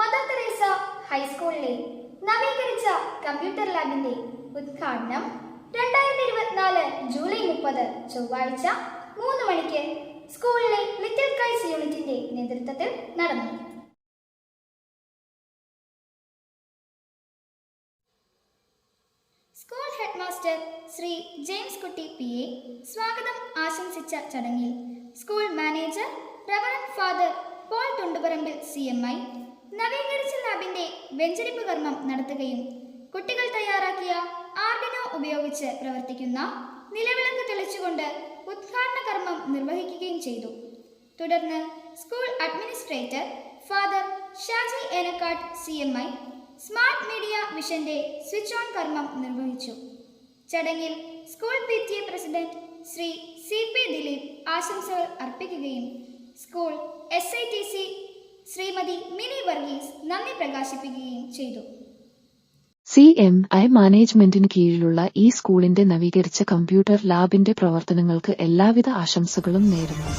Mother Teresa ഹൈസ്കൂളിലെ നവീകരിച്ച computer ലാബിന്റെ ഉദ്ഘാടനം രണ്ടായിരത്തി ഇരുപത്തിനാല് ജൂലൈ മുപ്പത് ചൊവ്വാഴ്ച മൂന്ന് മണിക്ക് സ്കൂളിലെ ലിറ്റിൽ കൈസ് യൂണിറ്റിന്റെ നേതൃത്വത്തിൽ നടന്നു. School headmaster Shri James Kutty P A സ്വാഗതം ആശംസിച്ച ചടങ്ങിൽ school manager reverend father Paul Thundupparambil C M I നവീകരിച്ച ലാബിന്റെ വെഞ്ചരിപ്പ് കർമ്മം നടത്തുകയും കുട്ടികൾ തയ്യാറാക്കിയ ആർഡിനോ ഉപയോഗിച്ച് പ്രവർത്തിക്കുന്ന നിലവിളക്ക് തെളിച്ചുകൊണ്ട് ഉദ്ഘാടന കർമ്മം നിർവഹിക്കുകയും ചെയ്തു. തുടർന്ന് school administrator father Shaji Enakkad C M I smart media മിഷന്റെ സ്വിച്ച് ഓൺ കർമ്മം നിർവഹിച്ചു. ചടങ്ങിൽ school P T A Shri C P Dileep ആശംസകൾ അർപ്പിക്കുകയും school S I T C Shrimathi Mini Varghese നന്ദി പ്രകാശിപ്പിക്കുകയും ചെയ്തു. സി എം ഐ മാനേജ്മെന്റിന് കീഴിലുള്ള ഈ സ്കൂളിന്റെ നവീകരിച്ച കമ്പ്യൂട്ടർ ലാബിന്റെ പ്രവർത്തനങ്ങൾക്ക് എല്ലാവിധ ആശംസകളും നേരുന്നു.